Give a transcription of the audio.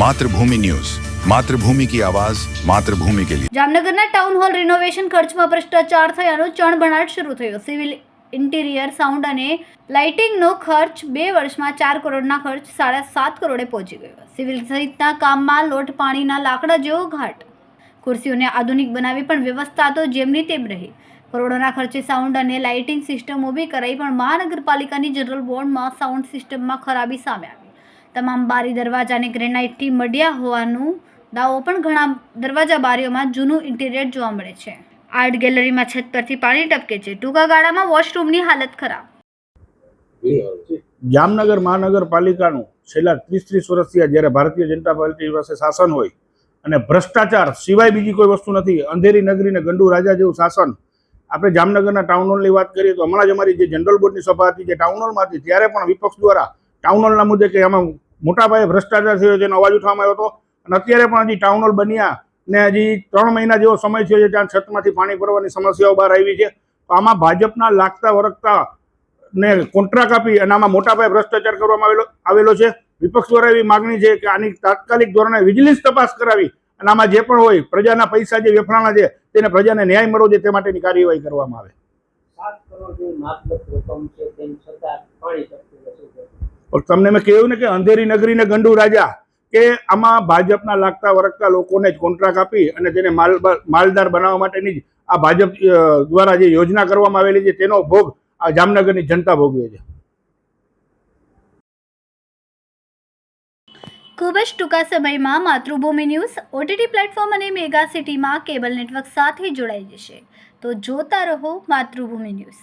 Mathrubhumi news. Mathrubhumi કી આવાજ, માતૃભૂમિ કે લીએ જામનગરના ટાઉન હોલ રિનોવેશન ખર્ચમાં ભ્રષ્ટાચાર થયાનો ચણબણાટ શરૂ થયો. સિવિલ ઇન્ટિરિયર, સાઉન્ડ અને લાઇટિંગનો ખર્ચ બે વર્ષમાં ચાર કરોડના ખર્ચ સાડા સાત કરોડે પહોંચી ગયો. સિવિલ સહિતના કામમાં લોટ પાણીના લાકડા જેવો ઘાટ. ખુરશીઓને આધુનિક બનાવી પણ વ્યવસ્થા તો જેમની તેમ રહી. કરોડોના ખર્ચે સાઉન્ડ અને લાઇટિંગ સિસ્ટમ ઊભી કરાઈ પણ મહાનગરપાલિકાની જનરલ બોર્ડમાં સાઉન્ડ સિસ્ટમમાં ખરાબી સામે આવી. તમામ બારી દરવાજાને ગ્રેનાઇટથી મઢ્યા હોવાનું દાવો પણ ઘણા દરવાજા બારીઓમાં જૂનું ઇન્ટિરિયર જોવા મળે છે. આર્ટ ગેલેરીમાં છત પરથી પાણી ટપકે છે. ટૂંકા ગાળામાં વોશરૂમની હાલત ખરાબ. જામનગર મહાનગરપાલિકાનું છેલ્લા ત્રીસ ત્રીસ વર્ષથી જ્યારે ભારતીય જનતા પાર્ટી પાસે શાસન હોય અને ભ્રષ્ટાચાર સિવાય બીજી કોઈ વસ્તુ નથી, અંધેરી નગરી ને ગંડુ રાજા જેવું શાસન, આપણે જામનગરના ટાઉન હોલની વાત કરીએ તો હમણાં જ અમારી જે જનરલ બોર્ડની સભા હતી, જે ટાઉન હોલમાં હતી ત્યારે પણ વિપક્ષ દ્વારા ટાઉન હોલના મુદ્દે કે આમાં મોટા પાયે ભ્રષ્ટાચાર થયો જેનો અવાજ ઉઠવામાં આવ્યો હતો. અને અત્યારે પણ હજી ટાઉન હોલ બન્યા ને હજી ત્રણ મહિના જેવો સમય થયો છે ત્યાં છતમાંથી પાણી ભરવાની સમસ્યાઓ બહાર આવી છે. તો આમાં ભાજપના લાગતા વરગતા ને કોન્ટ્રાક્ટ આપી અને આમાં મોટા પાયે ભ્રષ્ટાચાર કરવામાં આવેલો આવેલો છે. વિપક્ષ દ્વારા એવી માગણી છે કે આની તાત્કાલિક ધોરણે વિજિલન્સ તપાસ કરાવી અને આમાં જે પણ હોય પ્રજાના પૈસા જે વેફરાણા છે તેને પ્રજાને ન્યાય મળવો જોઈએ તે માટેની કાર્યવાહી કરવામાં આવે. સાત કરોડની માત્ર રકમ છે તેમ છતાં પાણી તમને મેં કહ્યું ને કે અંધેરી નગરી ને ગંડુ રાજા કે આમાં ભાજપના લાગતા વરગતા લોકોને જ કોન્ટ્રાક્ટ આપી અને તેને માલ માલદાર બનાવવા માટેની જ આ ભાજપ દ્વારા જે યોજના કરવામાં આવેલી છે તેનો ભોગ આ જામનગરની જનતા ભોગવે છે. ખૂબ જ ટૂંકા સમયમાં માતૃભૂમિ ન્યૂઝ ઓટીટી પ્લેટફોર્મ અને મેગા સિટીમાં કેબલ નેટવર્ક સાથે જોડાઈ જશે. તો જોતા રહો માતૃભૂમિ ન્યૂઝ.